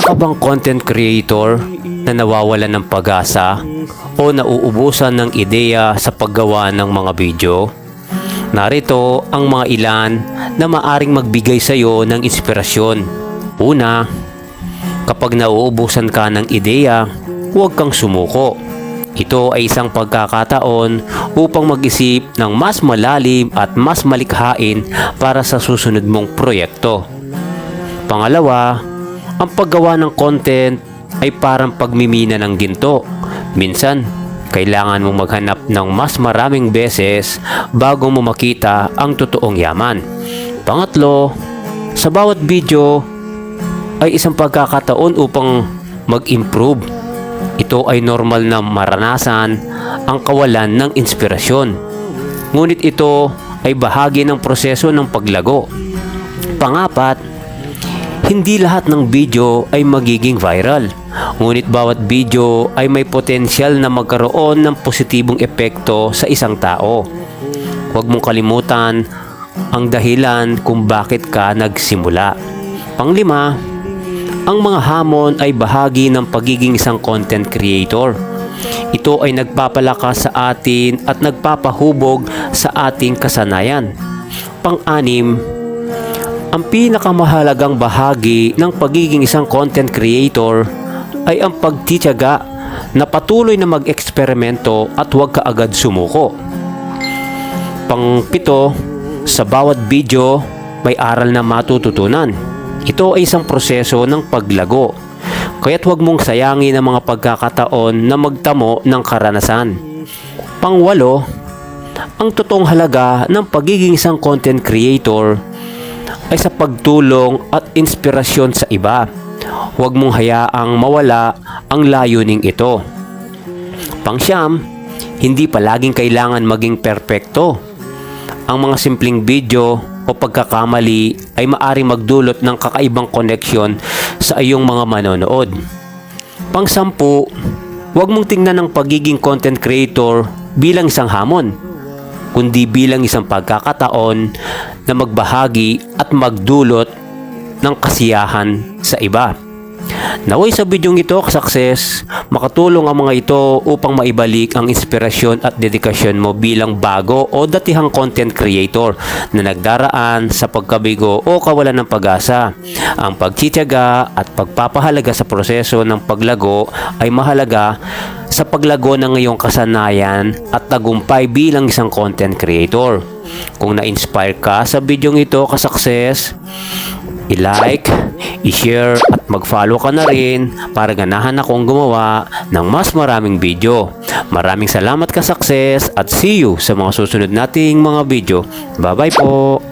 Isa ka bang content creator na nawawalan ng pag-asa o nauubusan ng ideya sa paggawa ng mga video? Narito ang mga ilan na maaring magbigay sa iyo ng inspirasyon. Una, kapag nauubusan ka ng ideya, huwag kang sumuko. Ito ay isang pagkakataon upang mag-isip ng mas malalim at mas malikhain para sa susunod mong proyekto. Pangalawa, ang paggawa ng content ay parang pagmimina ng ginto. Minsan, kailangan mong maghanap ng mas maraming beses bago mo makita ang totoong yaman. Pangatlo, sa bawat video ay isang pagkakataon upang mag-improve. Ito ay normal na maranasan ang kawalan ng inspirasyon. Ngunit ito ay bahagi ng proseso ng paglago. Pangapat, hindi lahat ng video ay magiging viral. Ngunit bawat video ay may potensyal na magkaroon ng positibong epekto sa isang tao. Huwag mong kalimutan ang dahilan kung bakit ka nagsimula. Panglima, ang mga hamon ay bahagi ng pagiging isang content creator. Ito ay nagpapalakas sa atin at nagpapahubog sa ating kasanayan. Pang-anim, ang pinakamahalagang bahagi ng pagiging isang content creator ay ang pagtitiyaga na patuloy na mag-eksperimento at huwag ka agad sumuko. Pangpito, sa bawat video may aral na matututunan. Ito ay isang proseso ng paglago. Kaya't huwag mong sayangin ang mga pagkakataon na magtamo ng karanasan. Pangwalo, ang totoong halaga ng pagiging isang content creator ay sa pagtulong at inspirasyon sa iba. Huwag mong hayaang mawala ang layuning ito. Pangsyam, hindi palaging kailangan maging perpekto. Ang mga simpleng video o pagkakamali ay maaring magdulot ng kakaibang koneksyon sa iyong mga manonood. Pangsampu, huwag mong tingnan ang pagiging content creator bilang isang hamon, kundi bilang isang pagkakataon na magbahagi at magdulot ng kasiyahan sa iba. Naway sa bidyong ito, success, makatulong ang mga ito upang maibalik ang inspirasyon at dedikasyon mo bilang bago o datihang content creator na nagdaraan sa pagkabigo o kawalan ng pag-asa. Ang pagtityaga at pagpapahalaga sa proseso ng paglago ay mahalaga sa paglago ng iyong kasanayan at tagumpay bilang isang content creator. Kung na-inspire ka sa bidyong ito, ka-success, i-like, i-share at mag-follow ka na rin para ganahan akong gumawa ng mas maraming video. Maraming salamat ka success at see you sa mga susunod nating mga video. Bye bye po!